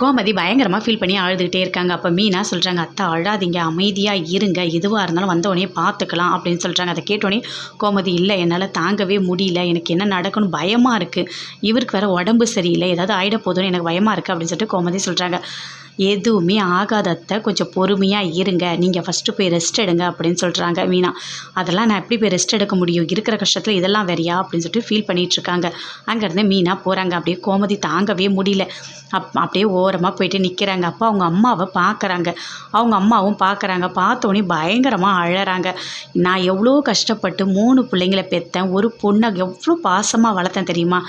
கோமதி பயங்கரமாக ஃபீல் பண்ணி அழுதுகிட்டே இருக்காங்க. அப்போ மீனா சொல்கிறாங்க அத்தை அழாதீங்க அமைதியாக இருங்க. எதுவாக இருந்தாலும் வந்தவொடனே பார்த்துக்கலாம் அப்படின்னு சொல்கிறாங்க அதை கேட்டோடனே கோமதி இல்லை என்னால் தாங்கவே முடியல. எனக்கு என்ன நடக்கணும் பயமாக இருக்குது இவருக்கு வேறு உடம்பு சரியில்லை. ஏதாவது ஆகிட போதும்னு எனக்கு பயமாக இருக்குது அப்படின்னு சொல்லிட்டு கோமதி சொல்கிறாங்க எதுவுமே ஆகாதத்தை கொஞ்சம் பொறுமையாக இருங்க. நீங்கள் ஃபஸ்ட்டு போய் ரெஸ்ட் எடுங்க அப்படின்னு சொல்கிறாங்க மீனா அதெல்லாம் நான் எப்படி போய் ரெஸ்ட் எடுக்க முடியும்? இருக்கிற கஷ்டத்தில் இதெல்லாம் வேறையா? அப்படின்னு சொல்லிட்டு ஃபீல் பண்ணிகிட்ருக்காங்க அங்கேருந்து மீனா போகிறாங்க அப்படியே கோமதி தாங்கவே முடியல. அப் அப்படியே ஓரமாக போயிட்டு நிற்கிறாங்க அப்போ அவங்க அம்மாவை பார்க்குறாங்க அவங்க அம்மாவும் பார்க்குறாங்க பார்த்தோன்னே பயங்கரமாக அழறாங்க. நான் எவ்வளோ கஷ்டப்பட்டு மூணு பிள்ளைங்கள பெற்றேன் ஒரு பொண்ணை எவ்வளோ பாசமாக வளர்த்தேன் தெரியுமா?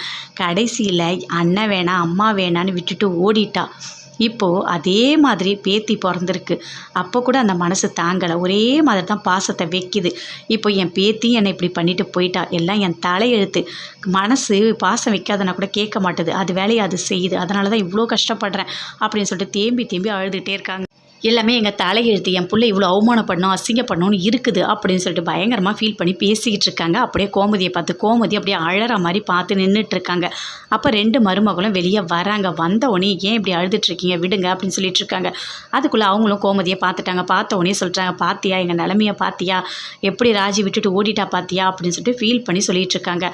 கடைசியில் அண்ணன் வேணாம் அம்மா வேணான்னு விட்டுட்டு ஓடிட்டா. இப்போது அதே மாதிரி பேத்தி பிறந்திருக்கு. அப்போ கூட அந்த மனசு தாங்கலை. ஒரே மாதிரி தான் பாசத்தை வைக்கிது. இப்போ என் பேத்தி என்னை இப்படி பண்ணிட்டு போயிட்டா. எல்லாம் என் தலையெழுத்து. மனசு பாசம் வைக்காதனா கூட கேட்க மாட்டுது. அது வேலையை அது செய்யுது. அதனால தான் இவ்வளோ கஷ்டப்படுறேன் அப்படின்னு சொல்லிட்டு தேம்பி தேம்பி அழுதுகிட்டே இருக்காங்க. எல்லாமே எங்கள் தலையெழுத்து என் பிள்ளை இவ்வளோ அவமானப்படணும் அசிங்கப்படணும்னு இருக்குது அப்படின்னு சொல்லிட்டு பயங்கரமாக ஃபீல் பண்ணி பேசிக்கிட்டு இருக்காங்க. அப்படியே கோமதியை பார்த்து கோமதி அப்படியே அழற மாதிரி பார்த்து நின்றுட்டு இருக்காங்க. அப்போ ரெண்டு மருமகளும் வெளியே வராங்க. வந்த உடனே ஏன் இப்படி அழுதுட்ருக்கீங்க விடுங்க அப்படின்னு சொல்லிட்டு இருக்காங்க. அதுக்குள்ளே அவங்களும் கோமதியை பார்த்துட்டாங்க. பார்த்த உடனே சொல்கிறாங்க பார்த்தியா எங்கள் நிலமையை பார்த்தியா எப்படி ராஜி விட்டுட்டு ஓடிட்டா பார்த்தியா அப்படின்னு சொல்லிட்டு ஃபீல் பண்ணி சொல்லிட்டு இருக்காங்க.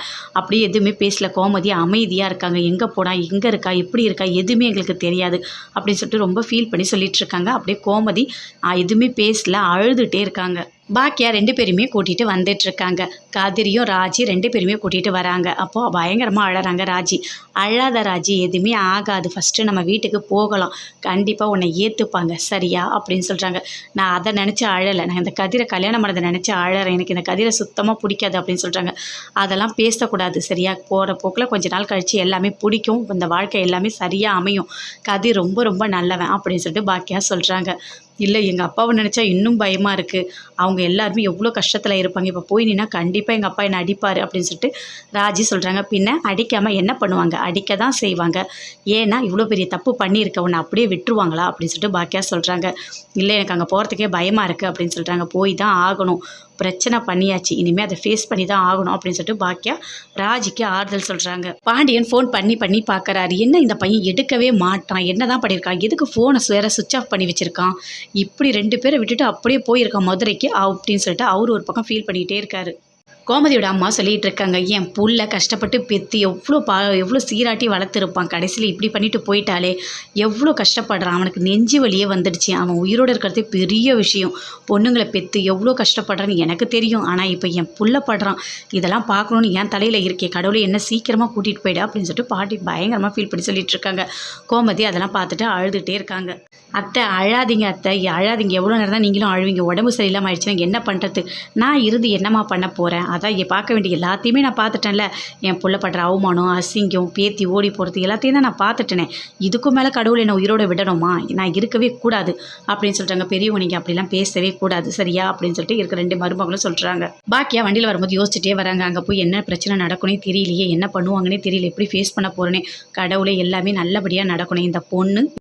அப்படியே எதுவுமே பேசல. கோமதி அமைதியாக இருக்காங்க. எங்கே போனால் எங்கே இருக்கா? எப்படி இருக்கா? எதுவுமே எங்களுக்கு தெரியாது அப்படின்னு சொல்லிட்டு ரொம்ப ஃபீல் பண்ணி சொல்லிட்டு இருக்காங்க. அப்படியே கோமதி எதுவுமே பேசல அழுதுகிட்டே இருக்காங்க. பாக்கியா ரெண்டு பேருமே கூட்டிகிட்டு வந்துட்டுருக்காங்க காதிரியும் கதிரியும் ராஜி ரெண்டு பேருமே கூட்டிகிட்டு வராங்க. அப்போது பயங்கரமாக அழகிறாங்க ராஜி. அழாத ராஜி எதுவுமே ஆகாது. ஃபஸ்ட்டு நம்ம வீட்டுக்கு போகலாம். கண்டிப்பாக உன்னை ஏற்றுப்பாங்க சரியா? அப்படின்னு சொல்கிறாங்க நான் அதை நினச்சி அழலை. நான் இந்த கதிரை கல்யாணம் பண்ணதை நினச்சி அழறேன். எனக்கு இந்த கதிரை சுத்தமாக பிடிக்காது அப்படின்னு சொல்கிறாங்க அதெல்லாம் பேசக்கூடாது. சரியா? போகிற போக்கில் கொஞ்ச நாள் கழித்து எல்லாமே பிடிக்கும். இந்த வாழ்க்கை எல்லாமே சரியாக அமையும். கதிர் ரொம்ப ரொம்ப நல்லவன் அப்படின்னு சொல்லிட்டு பாக்கியா சொல்கிறாங்க இல்லை எங்கள் அப்பாவை நினச்சா இன்னும் பயமாக இருக்குது அவங்க எல்லாருமே எவ்வளோ கஷ்டத்தில் இருப்பாங்க. இப்போ போய் நின்னா கண்டிப்பாக எங்கள் அப்பா என்னை அடிப்பார் அப்படின்னு சொல்லிட்டு ராஜி சொல்கிறாங்க பின்ன அடிக்காமல் என்ன பண்ணுவாங்க? அடிக்க தான் செய்வாங்க. ஏன்னா இவ்வளோ பெரிய தப்பு பண்ணியிருக்க உன்னை அப்படியே விட்டுருவாங்களா? அப்படின்னு சொல்லிட்டு பாக்கியா சொல்கிறாங்க இல்லை எனக்கு அங்கே போகிறதுக்கே பயமாக இருக்குது அப்படின்னு சொல்கிறாங்க போய் தான் ஆகணும். பிரச்சனை பண்ணியாச்சு. இனிமேல் அதை ஃபேஸ் பண்ணி தான் ஆகணும் அப்படின்னு சொல்லிட்டு பாக்கியா ராஜிக்கு ஆறுதல் சொல்கிறாங்க பாண்டியன் ஃபோன் பண்ணி பண்ணி பார்க்குறாரு என்ன இந்த பையன் எடுக்கவே மாட்டான்? என்ன தான் பண்ணியிருக்கான் எதுக்கு ஃபோனை வேற சுவிச் ஆஃப் பண்ணி வச்சுருக்கான்? இப்படி ரெண்டு பேரை விட்டுட்டு அப்படியே போயிருக்கான் மதுரைக்கு அப்படின்னு சொல்லிட்டு அவர் ஒரு பக்கம் ஃபீல் பண்ணிகிட்டே இருக்காரு. கோமதியோட அம்மா சொல்லிகிட்டு இருக்காங்க என் புள்ள கஷ்டப்பட்டு பெற்று எவ்வளோ பா எவ்வளோ சீராட்டி வளர்த்துருப்பான். கடைசியில் இப்படி பண்ணிட்டு போயிட்டாலே எவ்வளோ கஷ்டப்படுறான். அவனுக்கு நெஞ்சு வலியே வந்துடுச்சு. அவன் உயிரோடு இருக்கிறதே பெரிய விஷயம். பொண்ணுங்களை பெற்று எவ்வளோ கஷ்டப்படுறான்னு எனக்கு தெரியும். ஆனால் இப்போ என் புள்ள படுறான். இதெல்லாம் பார்க்கணுன்னு என் தலையில் இருக்கே. கடவுளை என்ன சீக்கிரமாக கூட்டிகிட்டு போயிடு அப்படின்னு சொல்லிட்டு பாட்டி பயங்கரமாக ஃபீல் பண்ணி சொல்லிட்டு இருக்காங்க கோமதி அதெல்லாம் பார்த்துட்டு அழுதுகிட்டே இருக்காங்க. அத்தை அழாதீங்க அத்தை. அழாதீங்க. எவ்வளோ நேரம் தான் நீங்களும் அழுவீங்க. உடம்பு சரியில்லாமல் ஆயிடுச்சுன்னா என்ன பண்ணுறது நான் இருந்து என்னம்மா பண்ண போகிறேன் அதான் இங்கே பார்க்க வேண்டிய எல்லாத்தையுமே நான் பார்த்துட்டேன்ல. என் புள்ள படுற அவமானம் அசிங்கம் பேத்தி ஓடி போகிறது எல்லாத்தையும் தான் நான் பார்த்துட்டேனே. இதுக்கும் மேலே கடவுள் என்னை உயிரோட விடணுமா? நான் இருக்கவே கூடாது அப்படின்னு சொல்கிறாங்க பெரியவங்க நீங்கள் அப்படிலாம் பேசவே கூடாது. சரியா? அப்படின்னு சொல்லிட்டு இருக்க ரெண்டு மருமகளும் சொல்கிறாங்க பாக்கியா வண்டியில் வரும்போது யோசிச்சுட்டே வராங்க. அங்கே போய் என்ன பிரச்சனை நடக்கணும் தெரியலையே என்ன பண்ணுவாங்கன்னே தெரியல. எப்படி ஃபேஸ் பண்ண போகிறேனே கடவுளே எல்லாமே நல்லபடியாக நடக்கணும். இந்த பொண்ணு